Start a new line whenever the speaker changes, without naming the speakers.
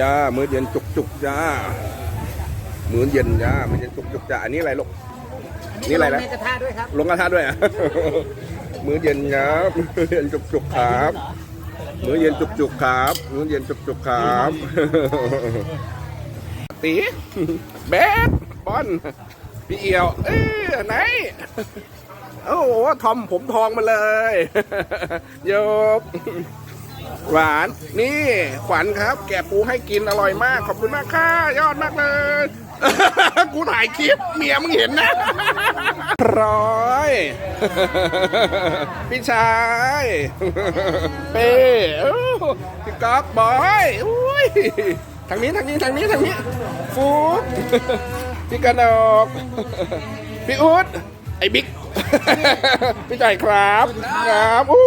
จ้า มื้อเย็นจุกจุกๆจ้า มื้อเย็นจ้า มื้อเย็นจุกจุกๆจ้า อันนี้อะไรลูก นี่อะไรนะ
ในกระทะด้วยครับ
ลงกระทะด้วยอะ มื้อเย็นครับมื้อเย็นจุกจุกๆครับ มื้อเย็นจุกจุกๆครับ มื้อเย็นจุกจุกๆครับ ตีแบดบอลพี่เอียว เอ้ยไหน โอ้โหทอมผมทองมาเลย โยบ หวานนี่ขวัญครับ แกะปูให้กินอร่อยมาก ขอบคุณมากค่ะยอดมากเลยกูถ่ายคลิปเมียมึงเห็นนะร้อยพี่ชายเป้พี่ก๊อกบอยอุ้ยทางนี้ทางนี้ทางนี้ทางนี้ฟูดพี่กระนกพี่อุ๊ดไอ้บิ๊กพี่จ่ายครับครับอู้